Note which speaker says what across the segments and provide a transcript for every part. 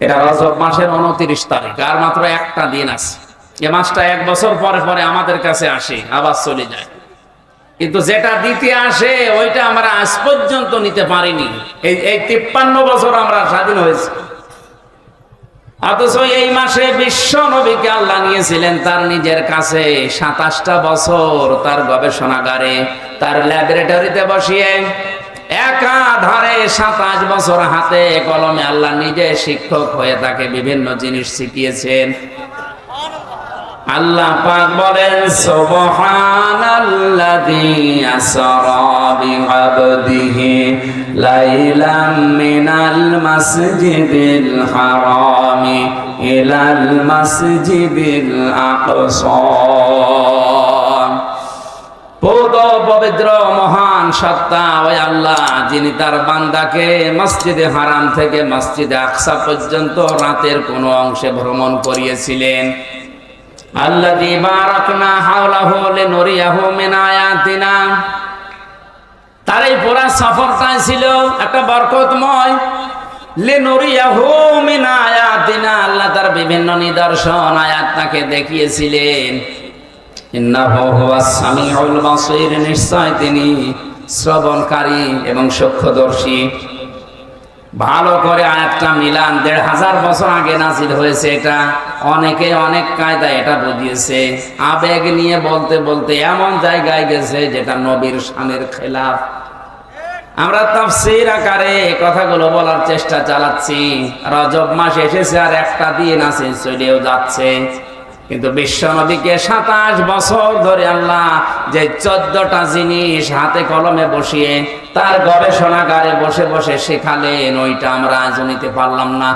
Speaker 1: এটা রজব মাসের উনত্রিশ তারিখ, আর মাত্র একটা দিন আছে। এ মাসটা এক বছর পরে পরে আমাদের কাছে আসে, আবার চলে যায়। কিন্তু যেটা দিতে আসে, ওইটা আমরা আজ পর্যন্ত নিতে পারিনি। এই এই তিপ্পান্ন বছর আমরা স্বাধীন হয়েছি। অথচ এই মাসে বিশ্ব নবীকে আল্লাহ নিয়েছিলেন তার নিজের কাছে সাতাশটা বছর তার গবেষণাগারে, তার ল্যাবরেটরিতে বসিয়ে একাধারে সাতাশ বছর হাতে কলমে আল্লাহ নিজে শিক্ষক হয়ে তাকে বিভিন্ন জিনিস শিখিয়েছেন। আল্লাহ পাক বলেন, সুবহানাল্লাযী আসরা বিআবদিহি লাইলাম মিনাল মাসজিদিল হারামি ইলাল মাসজিদিল আকসা। পবিত্র, মহান সত্তা ওই আল্লাহ, যিনি তার বান্দাকে মসজিদে হারাম থেকে মসজিদে আকসা পর্যন্ত রাতের কোনো অংশে ভ্রমণ করিয়েছিলেন। আল্লাহ আল্লাযী বারাকনা হাওলাহু লিনুরিয়াহু মিন আয়াতিনা। তার এই পুরা সফরটাই ছিল একটা বরকতময়। লিনুরিয়াহু মিন আয়াতিনা, আল্লাহ তার বিভিন্ন নিদর্শন, আয়াত তাকে দেখিয়েছিলেন। নিশ্চয় তিনি শ্রবণকারী এবং সূক্ষ্মদর্শী ভালো করে মিলান, দেড় হাজার বছর আগে হয়েছে এটা। অনেকে অনেক এটা বুঝিয়েছে। আবেগ নিয়ে বলতে বলতে এমন জায়গায় গেছে যেটা নবীর খেলাফ। আমরা আকারে কথাগুলো বলার চেষ্টা চালাচ্ছি। রজব মাস এসেছে আর একটা দিন আছে, চলেও যাচ্ছে। কিন্তু বিশ্ব নবীকে সাতাশ বছর ধরে আল্লাহ যে চোদ্দটা জিনিস হাতে কলমে বসিয়ে তার গবেষণাগারে বসে বসে শেখালেন, ওইটা আমরা আজ নিতে পারলাম না।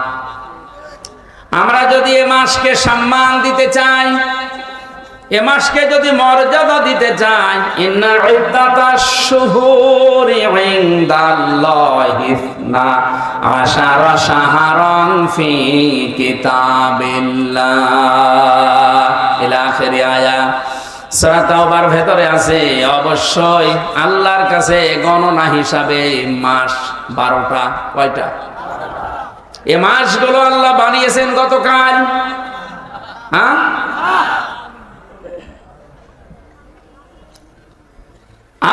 Speaker 1: আমরা যদি এ মাসকে সম্মান দিতে চাই এ মাসকে যদি মর্যাদা দিতে চাই ইন্না ইদ্দাতা শুহুরি ইনদাল্লাহি ইসনা আশারা শাহরান ফি কিতাবিল্লাহ। ইলা আখিরি আয়া, সূরা তাওবার ভেতরে আছে, অবশ্যই আল্লাহর কাছে গণনা হিসাবে মাস বারোটা, কয়টা? এ মাসগুলো আল্লাহ বানিয়েছেন গতকাল। হ্যাঁ?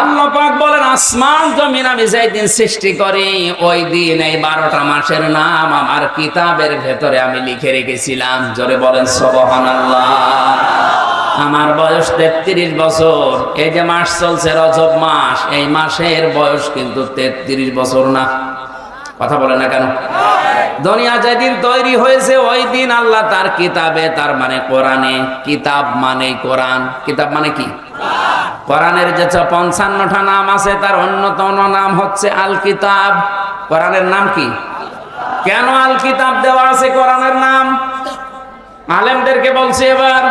Speaker 1: আল্লাহ পাক বলেন, আসমান জমিন আমি যেই দিন সৃষ্টি করি, ওই দিন এই বারোটা মাসের নাম আমার কিতাবের ভেতরে আমি লিখে রেখেছিলাম। জোরে বলেন, সুবহানাল্লাহ। আমার বয়স তেত্রিশ বছর। এই যে মাস চলছে রজব মাস, এই মাসের বয়স কিন্তু তেত্রিশ বছর না। কথা বলে না কেন? দুনিয়া যেদিন তৈরি হয়েছে, ওই দিন আল্লাহ তার কিতাবে, তার মানে কোরআনে। কিতাব মানে কোরআন। কিতাব মানে কি? কোরআনের যে পঞ্চান্নটা নাম আছে, তার অন্যতম নাম হচ্ছে আল কিতাব কোরআনের নাম কি? কেন আল কিতাব দেওয়া আছে কোরআনের নাম? আলেমদেরকে বলছি এবার।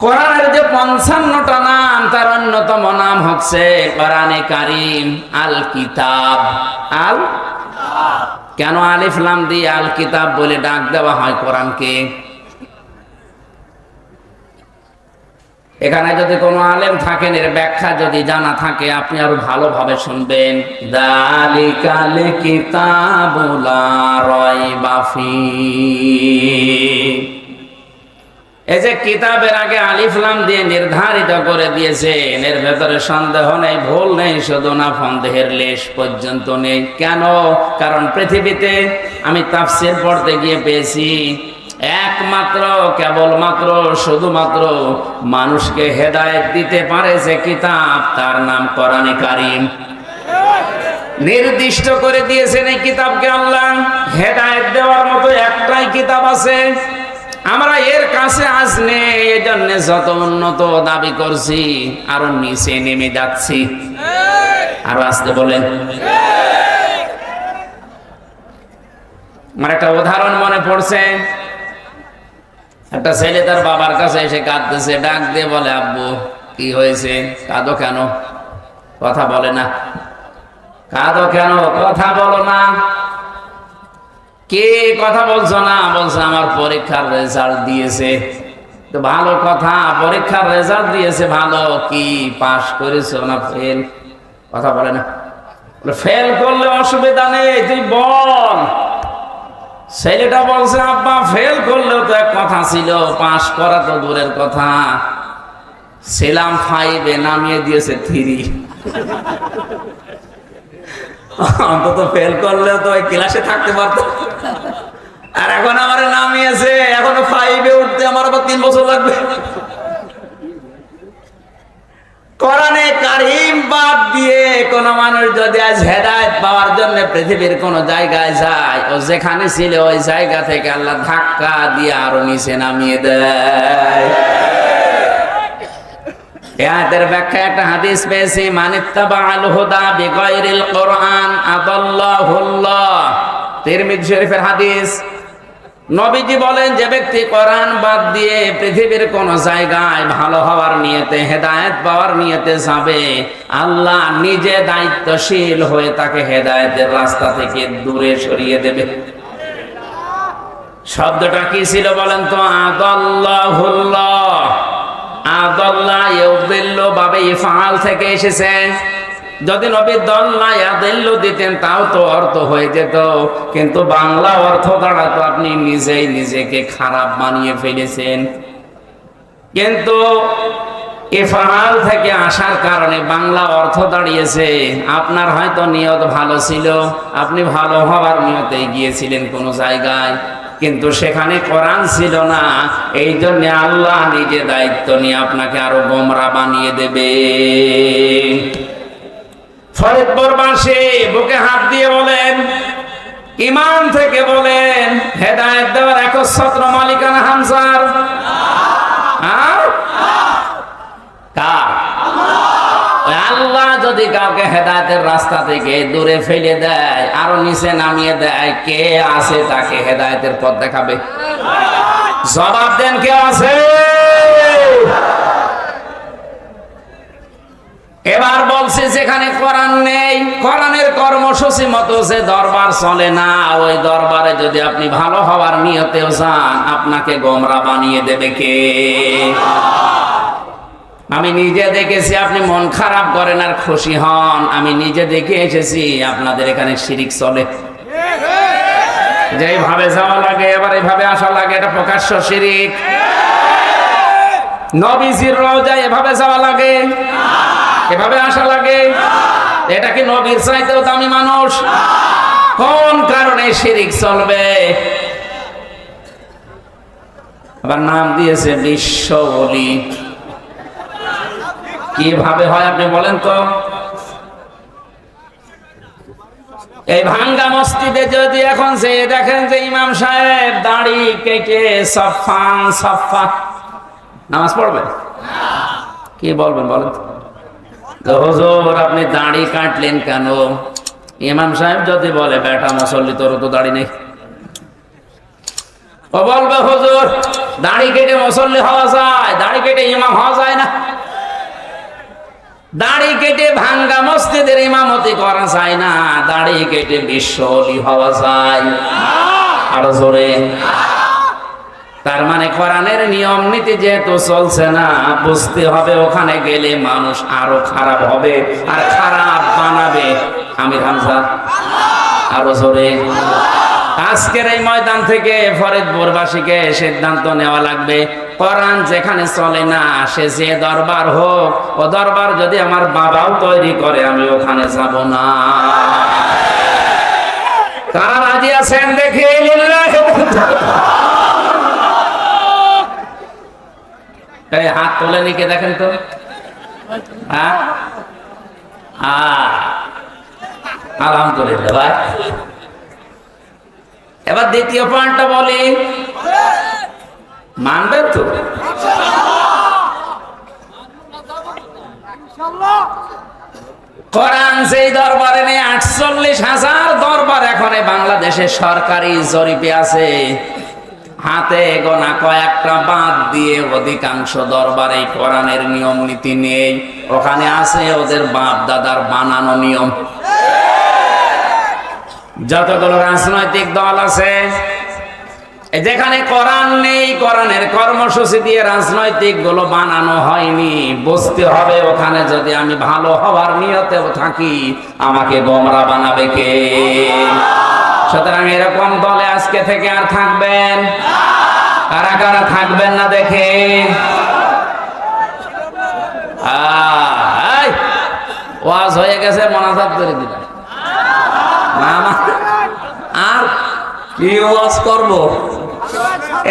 Speaker 1: কোরআনের যে পঞ্চান্নটা নাম, তার অন্যতম নাম হচ্ছে কোরআনে কারিম আল কিতাব আল? কেন আলিফ লাম দিয়ে আল কিতাব বলে ডাক দেওয়া হয় কোরআনকে? এখানে যদি কোনো আলেম থাকেন, এর ব্যাখ্যা যদি জানা থাকে, আপনি আরও ভালোভাবে শুনবেন। দালিকাল কিতাবুলা রাইবা ফি। এই যে কিতাবের আগে আলিফলাম দিয়ে নির্ধারিত করে দিয়েছেন এর ভেতরে সন্দেহ নেই, ভুল নেই, শুধু না সন্দেহের লেশ পর্যন্ত নেই। কেন? কারণ পৃথিবীতে আমি তাফসির পড়তে গিয়ে পেয়েছি, একমাত্র, কেবলমাত্র, শুধুমাত্র মানুষকে হেদায়েত দিতে পারে যে কিতাব, তার নাম কোরআনে কারিম। নির্দিষ্ট করে দিয়েছেন এই কিতাবকে আল্লাহ। হেদায়েত দেওয়ার মতো একটাই কিতাব আছে আমরা এর কাছে আজ এজন্য যত উন্নত দাবি করছি, আরও নিচে নেমে যাচ্ছি। আরও আসতে বলেন আমার একটা উদাহরণ মনে পড়ছে। একটা ছেলে তার বাবার কাছে এসে কাঁদতেছে, ডাক দিয়ে বলে, আব্বু, কি হয়েছে? কাঁদো কেন? কথা বলে না। কাঁদো কেন? কথা বলো না। কে কথা বলছো না? বলছে, আমার পরীক্ষার রেজাল্ট দিয়েছে। তো ভালো কথা, পরীক্ষার রেজাল্ট দিয়েছে, ভালো। কি পাস করেছ না ফেল কথা বলে না। ফেল করলে অসুবিধা নেই, তুই বল। ছেলেটা বলছে, আব্বা ফেল করলেও তো এক কথা ছিল পাশ করা তো দূরের কথা। ছিলাম ফাইভে নামিয়ে দিয়েছে থ্রি অন্তত ফেল করলেও তো ওই ক্লাসে থাকতে পারতো। আর এখন আমার নামিয়েছে, এখনও ফাইভে উঠতে আমার আবার তিন বছর লাগবে। কোরআনে কারিম বাদ দিয়ে কোন মানুষ যদি আজ হেদায়ত পাওয়ার জন্য পৃথিবীর কোন জায়গায় যায়, ও যেখানে ছিল ওই জায়গা থেকে আল্লাহ ধাক্কা দিয়ে আরও নিচে নামিয়ে দেয়। এ আয়াতের ব্যাখ্যা একটা হাদিস পেয়েছি মানিত্তাবা আল হুদা বিগাইরিল কোরআন আদাল্লাহুল্লাহ। শরীফের হাদিস নবীজি বলেন, যে ব্যক্তি কোরআন বাদ দিয়ে পৃথিবীর কোন জায়গায় ভালো হওয়ার নিয়তে, হেদায়েত পাওয়ার নিয়তে যাবে, আল্লাহ নিজে দায়িত্বশীল হয়ে তাকে হেদায়েতের রাস্তা থেকে দূরে সরিয়ে দেবে। শব্দটা কি ছিল বলেন তো? আদাল্লাহুল্লাহ। আদল্লাহ ইউদিল্লু বাবে ইফআল থেকে এসেছে। যদি নবী দল্লা ইয়াদিল্লু দিতেন, তাও তো অর্থ হয়ে যেত। কিন্তু বাংলা অর্থ দ্বারা তো আপনি নিজেই নিজেকে খারাপ বানিয়ে ফেলেছেন। কিন্তু ইফআল থেকে আসার কারণে বাংলা অর্থ দাঁড়িয়েছে। আপনার হয়তো নিয়ত ভালো ছিল, আপনি ভালো হওয়ার নিয়তে গিয়েছিলেন কোনো জায়গায়। কিন্তু সেখানে কোরআন ছিল না, এই জন্য আল্লাহ নিজে দায়িত্ব নিয়ে আপনাকে আরও গোমরা বানিয়ে দেবে। ফরিদপুরবাসী বুকে হাত দিয়ে বলেন ইমান থেকে বলেন, হেদায়েত দেওয়ার একচ্ছত্র মালিকানা হামসার আল্লাহ যদি কাউকে হেদায়েতের রাস্তা থেকে দূরে ফেলে দেয়, আরও নিচে নামিয়ে দেয়, কে আছে তাকে হেদায়েতের পথ দেখাবে? জবাব দেন কে আছে? এবার বলছে, যেখানে কোরআন নেই, কোরআনের কর্মসূচি মতো যে দরবার চলে না, ওই দরবারে যদি আপনি ভালো হওয়ার নিয়তেও যান, আপনাকে গোমরা বানিয়ে দেবে কে? আমি নিজে দেখেছি, আপনি মন খারাপ করেন আর খুশি হন। আমি নিজে দেখে এসেছি, আপনাদের এখানে শিরিক চলে। যেভাবে যাওয়া লাগে, এবার এভাবে আসা লাগে, এটা প্রকাশ্য শিরিক। নবীজির রোজায় এভাবে যাওয়া লাগে। এভাবে আসা লাগে? এটা কি নবীর চাইতেও দামি মানুষ? কোন কারণে শিরিক চলবে? আবার নাম দিয়েছে বিশ্ব বলি। কীভাবে হয় আপনি বলেন তো? এই ভাঙ্গা মসজিদে যদি এখন যে দেখেন যে ইমাম সাহেব দাড়ি কেটে সফান সফা। নামাজ পড়বে? কি বলবেন বলেন তো? হুজুর আপনি দাড়ি কাটলেন কেন? ইমাম সাহেব যদি বলে, বেটা, মুসল্লি তোর তো দাড়ি নেই। ও বলবে, হুজুর, দাড়ি কেটে মুসল্লি হওয়া যায়, দাড়ি কেটে ইমাম হওয়া যায় না। দাড়ি কেটে ভাঙ্গা মসজিদের ইমামতি করা যায় না, দাড়ি কেটে বিশ্বলি হওয়া যায়। আরও জোরে। তার মানে কোরআনের নিয়ম নীতি যেহেতু চলছে না, বুঝতে হবে ওখানে গেলে মানুষ আরও খারাপ হবে আর খারাপ বানাবে। আমির হামজা, আরও জোরে। আজকের এই ময়দান থেকে ফরিদপুরবাসীকে সিদ্ধান্ত নেওয়া লাগবে, কোরআন যেখানে চলে না, সে যে দরবার হোক, ও দরবার যদি আমার বাবাও তৈরি করে, আমি ওখানে যাব না। কারা রাজি আছেন দেখি? এই হাত তোলে নিকে দেখেন তো? হ্যাঁ? আলহামদুলিল্লাহ, ভাই। এবার দ্বিতীয় পয়েন্টটা বলি। মানবেন তো? কোরআন সেই দরবারে নেই, আটচল্লিশ হাজার দরবার এখন বাংলাদেশে সরকারি জরিপে আছে। হাতে গোনা কয়েকটা বাদ দিয়ে অধিকাংশ দরবারে কোরআনের নিয়ম নীতি নেই। ওখানে আছে ওদের বাপ দাদার বানানো নিয়ম। যতগুলো রাজনৈতিক দল আছে যেখানে কোরআন নেই, কোরআনের কর্মসূচি দিয়ে রাজনৈতিকগুলো বানানো হয়নি। বুঝতে হবে ওখানে যদি আমি ভালো হওয়ার নিয়তেও থাকি, আমাকে গোমরা বানাবে কে? সুতরাং এরকম দলে আজকে থেকে আর থাকবেন। কারা কারা থাকবেন না দেখে? ওয়াজ হয়ে গেছে, মনাজাত করে না আর কি ওয়াজ করব?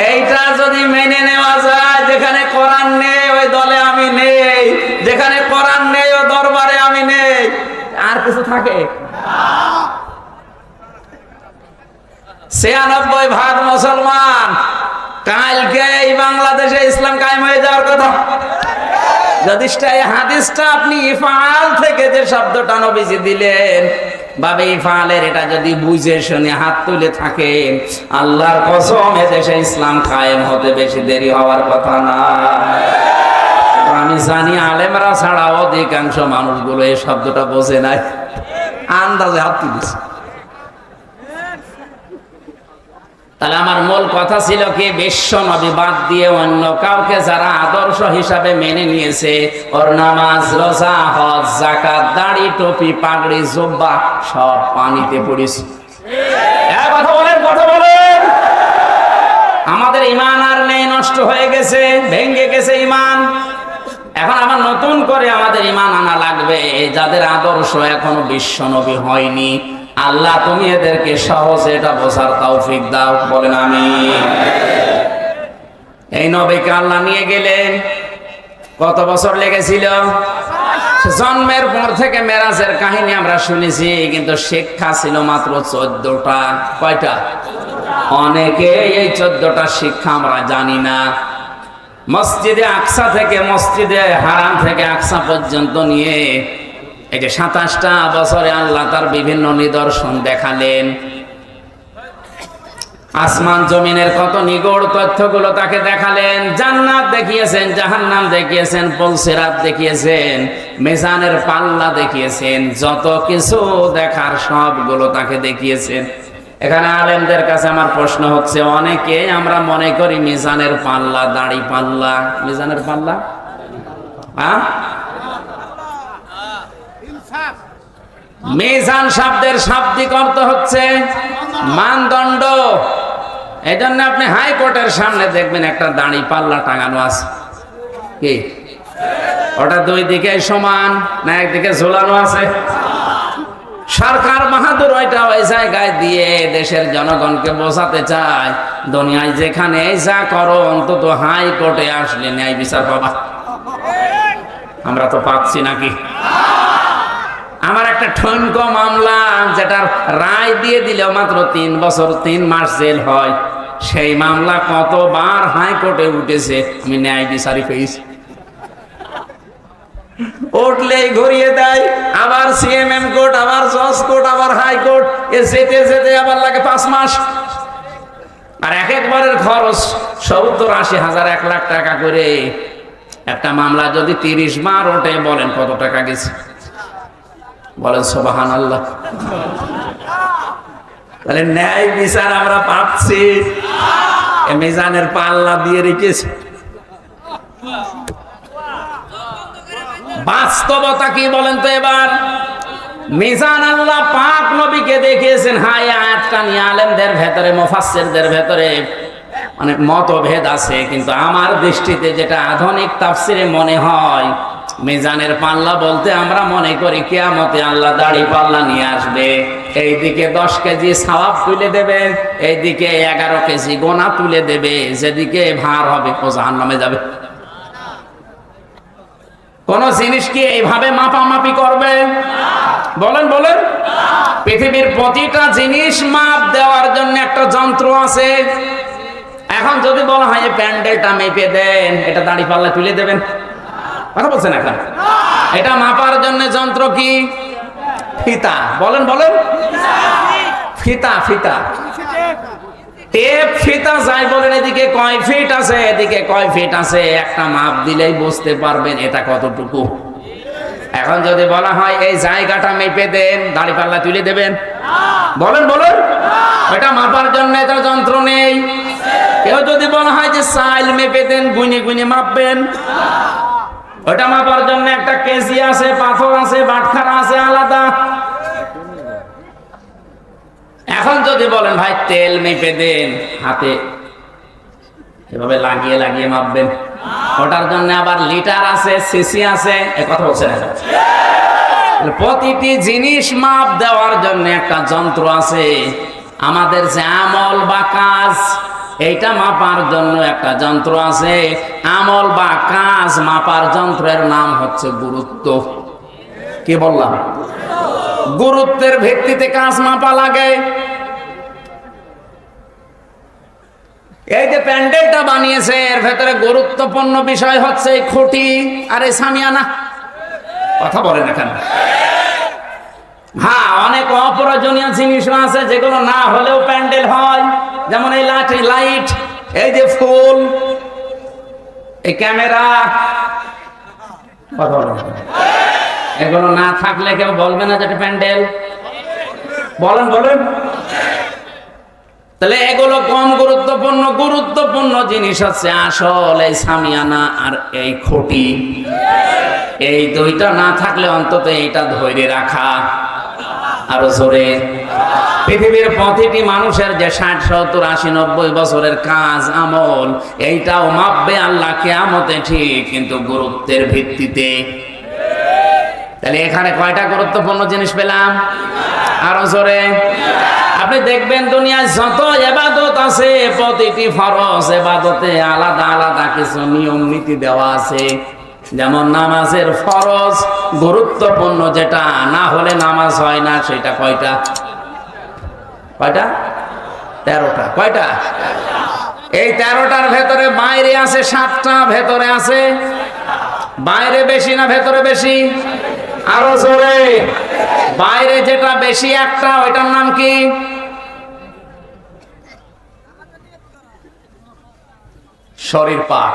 Speaker 1: এইটা যদি মেনে নেওয়া যায়, যেখানে কোরআন নেই, ওই দলে আমি নেই। যেখানে কোরআন নেই, ও দরবারে আমি নেই। আর কিছু থাকে? ছিয়ানব্বই ভাগ মুসলমান। কালকে এই বাংলাদেশে ইসলাম কায়েম হয়ে যাওয়ার কথা। যদি এই হাদিসটা আপনি ইফাল থেকে যে শব্দটা নবীজি দিলেন, বাবে ইফালের এটা যদি বুঝে শুনে হাত তুলে থাকেন, আল্লাহর কসম দেশে ইসলাম কায়েম হতে বেশি দেরি হওয়ার কথা না। আমি জানি আলেমরা ছাড়া অধিকাংশ মানুষগুলো এই শব্দটা বোঝে নাই। আন্দাজে হাত তুলেছে। তাহলে আমার মূল কথা ছিল কি, বিশ্ব নবী বাদ দিয়ে অন্য কাউকে যারা আদর্শ হিসাবে মেনে নিয়েছে, ওর নামাজ, রোজা, হজ জাকাত দাড়ি, টুপি, পাগড়ি, জোব্বা, সব পানিতে পড়েছে। কথা বলেন কথা বলেন। আমাদের ইমান আর নেই, নষ্ট হয়ে গেছে, ভেঙে গেছে ইমান। এখন আবার নতুন করে আমাদের ইমান আনা লাগবে, যাদের আদর্শ এখনও বিশ্ব নবী হয়নি। আল্লাহ, তুমি এদেরকে সহজে এটা বোঝার তৌফিক দাও, বলেন আমি এই নবীকে আল্লাহ নিয়ে গেলেন। কত বছর লেগেছিল? জন্মের পর থেকে মেরাজের কাহিনী আমরা শুনেছি, কিন্তু শিক্ষা ছিল মাত্র চোদ্দটা। কয়টা? অনেকে এই চোদ্দটা শিক্ষা আমরা জানি না। মসজিদে আকসা থেকে মসজিদে হারাম থেকে আকসা পর্যন্ত নিয়ে এই যে সাতাশটা বছরে আল্লাহ তার বিভিন্ন নিদর্শন দেখালেন। আসমান জমিনের কত নিগড় তথ্যগুলো তাকে দেখালেন, জান্নাত দেখিয়েছেন, জাহান্নাম দেখিয়েছেন পলসেরাত দেখিয়েছেন, মেজানের পাল্লা দেখিয়েছেন, যত কিছু দেখার সবগুলো তাকে দেখিয়েছেন। এখানে আলেমদের কাছে আমার প্রশ্ন হচ্ছে, অনেকে আমরা মনে করি মিজানের পাল্লা, দাড়ি পাল্লা, মিজানের পাল্লা? হ্যাঁ? মিজান শব্দের শাব্দিক অর্থ হচ্ছে মানদণ্ড। এই জন্য আপনি হাইকোর্টের সামনে দেখবেন একটা দাঁড়ি পাল্লা টাঙানো আছে। কি? ওটা দুই দিকে সমান না একদিকে ঝোলানো আছে? সরকার বাহাদুর ওইটা ওই জায়গায় দিয়ে দেশের জনগণকে বোঝাতে চায়, দুনিয়ায় যেখানে যা করো অন্তত হাইকোর্টে আসলে ন্যায় বিচার পাবা। আমরা তো পাচ্ছি নাকি? আমার একটা ঠনক মামলা যেটার রায় দিয়ে দিলেও মাত্র তিন বছর, তিন মাস জেল হয়। সেই মামলা কতবার হাইকোর্টে উঠেছে, আমি ন্যায় বিচারি পেয়েছি। উঠলেই ঘুরিয়ে দেয়, আবার সিএমএম কোর্ট, আবার জজ কোর্ট, আবার হাইকোর্ট। এ যেতে যেতে আবার লাগে পাঁচ মাস। আর এক একবারের খরচ সত্তর, আশি হাজার, এক লাখ টাকা করে। একটা মামলা যদি তিরিশ বার ওঠে, বলেন কত টাকা গেছে? বলেন সোবাহান আল্লাহ তাহলে ন্যায় বিচার আমরা পাচ্ছি। মিজানের পাল্লা দিয়ে রেখেছি। বাস্তবতা কি বলেন তো এবার? মিজান আল্লাহ পাক নবীকে দেখিয়েছেন হাই আয়াতটা নিয়ে আলেমদের ভেতরে, মুফাসসিরদের ভেতরে মানে মতভেদ আছে, কিন্তু আমার দৃষ্টিতে যেটা আধুনিক তাফসিরে মনে হয় মিজানের পাল্লা বলতে আমরা মনে করি কেয়ামতে আল্লাহ দাড়ি পাল্লা নিয়ে আসবে। এইদিকে দশ কেজি সাওয়াব তুলে দেবে, এইদিকে এগারো কেজি গোনা তুলে দেবে, যেদিকে ভার হবে ও জাহান নামে যাবে। কোন জিনিস কি এইভাবে মাপামাপি করবে? বলেন বলেন। পৃথিবীর প্রতিটা জিনিস মাপ দেওয়ার জন্য একটা যন্ত্র আছে। এখন যদি বলা হয় প্যান্ডেলটা মেপে দেন, এটা দাড়ি পাল্লা তুলে দেবেন। কথা বলছেন এখন? এটা মাপার জন্য যন্ত্র কি? ফিতা। বলেন বলেন। ফিতা ফিতা। টেপ, ফিতা যাই বলেন, এদিকে কয় ফিট আছে, এদিকে কয় ফিট আছে। একটা মাপ দিলেই বুঝতে পারবেন এটা কতটুকু। এখন যদি বলা হয়, এই জায়গাটা মেপে দেন, দাড়ি পাল্লা তুলে দেবেন। বলেন বলেন। ওটা মাপার জন্য এটা যন্ত্র নেই। কেউ যদি বলা হয় যে সাইল মেপে দেন, গুনে গুনে মাপবেন। ওটা মাপার জন্য একটা কেজি আছে, পাথর আছে, বাটখারা আছে, আলাদা। এখন যদি বলেন, ভাই, তেল মেপে দেন হাতে। এভাবে লাগিয়ে লাগিয়ে মাপবেন। ওটার জন্য আবার লিটার আছে, সিসি আছে, এ কথা বলছে না প্রতিটি জিনিস মাপ দেওয়ার জন্য একটা যন্ত্র আছে। আমাদের যে আমল বা কাজ এইটা মাপার জন্য একটা যন্ত্র আছে। আমল বা কাজ মাপার যন্ত্রের নাম হচ্ছে গুরুত্ব। কি বললাম? গুরুত্বের ভিত্তিতে কাজ মাপা লাগে। এই যে প্যান্ডেলটা বানিয়েছে, এর ভেতরে গুরুত্বপূর্ণ বিষয় হচ্ছে খুঁটি। আর এই সামিয়ানা কথা বলেন এখানে। হ্যাঁ অনেক অপ্রয়োজনীয় জিনিস আছে যেগুলো না হলেও প্যান্ডেল হয়। যেমন এই লাঠি লাইট, এই যে ফুল, এই ক্যামেরা। এগুলো না থাকলে কেউ বলবে না যে এটা প্যান্ডেল। বলেন বলেন। তাহলে এগুলো কম গুরুত্বপূর্ণ গুরুত্বপূর্ণ জিনিস হচ্ছে আসল এই সামিয়ানা আর এই খুঁটি। এই দুইটা না থাকলে অন্তত এইটা ধরে রাখা। আরও জোরে। পৃথিবীর প্রতিটি মানুষের যে ষাট, সত্তর, আশি, নব্বই বছরের কাজ, আমল, এইটাও মাপবে আল্লাহ কেয়ামতে, ঠিক, কিন্তু গুরুত্বের ভিত্তিতে। তাহলে এখানে কয়টা গুরুত্বপূর্ণ জিনিস পেলাম? আরও জোরে। আপনি দেখবেন দুনিয়ায় যত এবাদত আছে, প্রতিটি ফরজ এবাদতে আলাদা আলাদা কিছু নিয়ম, নীতি দেওয়া আছে। যেমন নামাজের ফরজ গুরুত্বপূর্ণ, যেটা না হলে নামাজ হয় না, সেটা কয়টা? কয়টা? তেরোটা। কয়টা? এই তেরোটার ভেতরে বাইরে আছে সাতটা, ভেতরে আছে বাইরে বেশি না ভেতরে বেশি? আরও জোরে। বাইরে যেটা বেশি একটা, ওইটার নাম কি? শরীর পাক।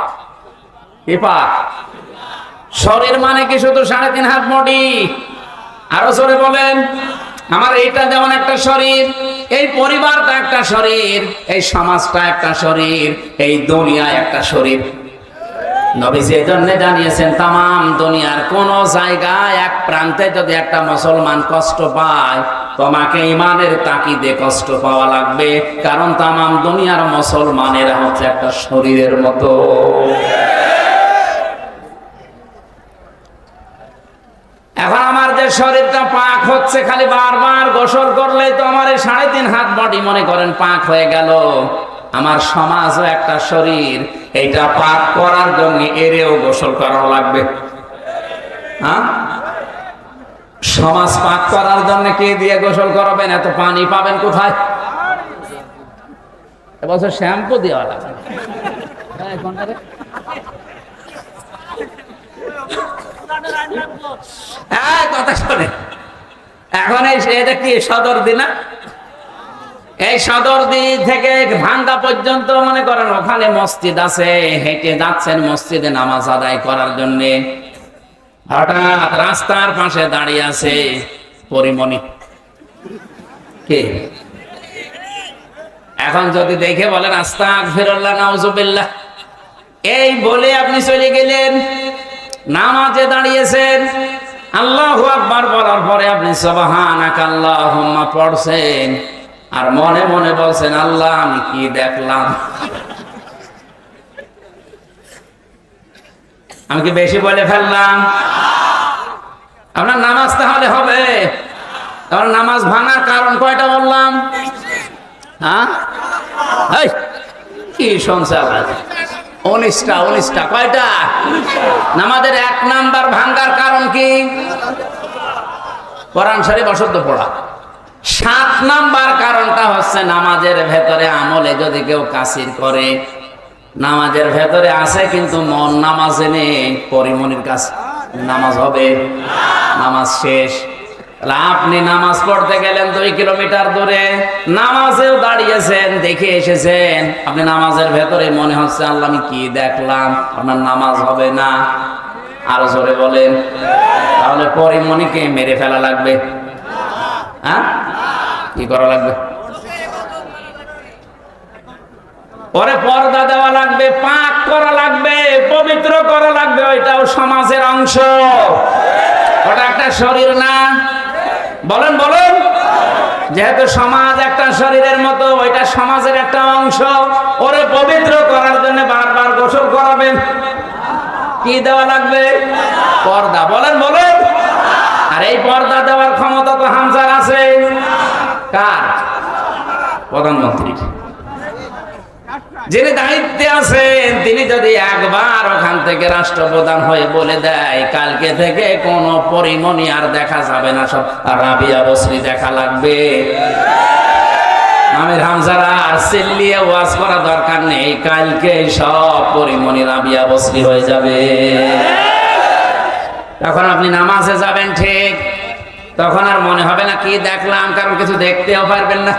Speaker 1: কি পাক? শরীর মানে কি শুধু সাড়ে তিন হাত মডি আরও জোরে বলেন। আমার এইটা যেমন একটা শরীর, এই পরিবারটা একটা শরীর, এই সমাজটা একটা শরীর, এই দুনিয়া একটা শরীর। জানিয়েছেন তাম দুনিয়ার কোন জায়গায় এক প্রান্তে যদি একটা মুসলমান কষ্ট পায়, তোমাকে ইমানের তাকিদে কষ্ট পাওয়া লাগবে। কারণ তাম দুনিয়ার মুসলমানেরা হচ্ছে একটা শরীরের মতো। এখন আমার যে শরীরটা পাক হচ্ছে খালি বারবার গোসল করলেই তো আমার এই সাড়ে তিন হাত বডি মনে করেন পাক হয়ে গেল। আমার সমাজও একটা শরীর, এইটা পাক করার জন্য এরেও গোসল করা লাগবে। হ্যাঁ? সমাজ পাক করার জন্য কে দিয়ে গোসল করাবেন? এত পানি পাবেন কোথায়? এবছর শ্যাম্পু দেওয়া লাগবে। হ্যাঁ কথা শোনে। এখন এই এটা কি, সদর দিনা এই সদর দিক থেকে ভাঙ্গা পর্যন্ত মনে করেন ওখানে মসজিদ আছে, হেঁটে যাচ্ছেন মসজিদে নামাজ আদায় করার জন্য। হঠাৎ রাস্তার পাশে দাঁড়িয়ে আছে পরিমণি। কে? এখন যদি দেখে বলেন রাস্তা ফিরল্লাহ নাউজুবিল্লাহ। এই বলে আপনি চলে গেলেন, নামাজে দাঁড়িয়েছেন। আল্লাহ আকবার বলার পরে আপনি সবাহান আল্লাহ পড়ছেন। আর মনে মনে বলছেন, আল্লাহ, আমি কি দেখলাম? আমি কি বেশি বলে ফেললাম? আপনার নামাজ তাহলে হবে। তাহলে নামাজ ভাঙার কারণ কয়টা বললাম? হ্যাঁ? কি সংসার উনিশটা উনিশটা কয়টা? নামাজের এক নাম্বার ভাঙ্গার কারণ কি? কোরআন শরীফ পড়া। সাত নাম্বার কারণটা হচ্ছে নামাজের ভেতরে আমলে যদি কেউ কাসির করে, নামাজের ভেতরে আছে কিন্তু মন নামাজে নেই, পরিমনির কাছে নামাজ হবে, নামাজ শেষ। আপনি নামাজ পড়তে গেলেন দুই কিলোমিটার দূরে, নামাজেও দাঁড়িয়েছেন, দেখে এসেছেন। আপনি নামাজের ভেতরে মনে হচ্ছে, আল্লাহ, আমি কি দেখলাম? আপনার নামাজ হবে না। আরও জোরে বলেন, তাহলে পরিমণিকে মেরে ফেলা লাগবে? হ্যাঁ? কি করা লাগবে? পরে পর্দা দেওয়া লাগবে, পাক করা লাগবে, পবিত্র করা লাগবে, ওইটাও সমাজের অংশ। ওটা একটা শরীর না। বলেন বলেন। যেহেতু সমাজ একটা শরীরের মতো, ওইটা সমাজের একটা অংশ, ওরে পবিত্র করার জন্য বারবার গোসল করাবেন। কি দেওয়া লাগবে? পর্দা। বলেন বলেন। আর এই পর্দা দেওয়ার ক্ষমতা তো হামজার আছে। কার? প্রধানমন্ত্রী যিনি দায়িত্বে আছেন, তিনি যদি একবার ওখান থেকে রাষ্ট্রপ্রধান হয়ে বলে দেয়, কালকে থেকে কোনো পরিমণি আর দেখা যাবে না, সব রাবিয়া বসরি দেখা লাগবে। আমির হামজারা আর চিল্লিয়ে ওয়াজ করা দরকার নেই, কালকে সব পরিমণি রাবিয়া বসরি হয়ে যাবে। তখন আপনি নামাজে যাবেন ঠিক, তখন আর মনে হবে না কি দেখলাম, কারণ কিছু দেখতেও পারবেন না।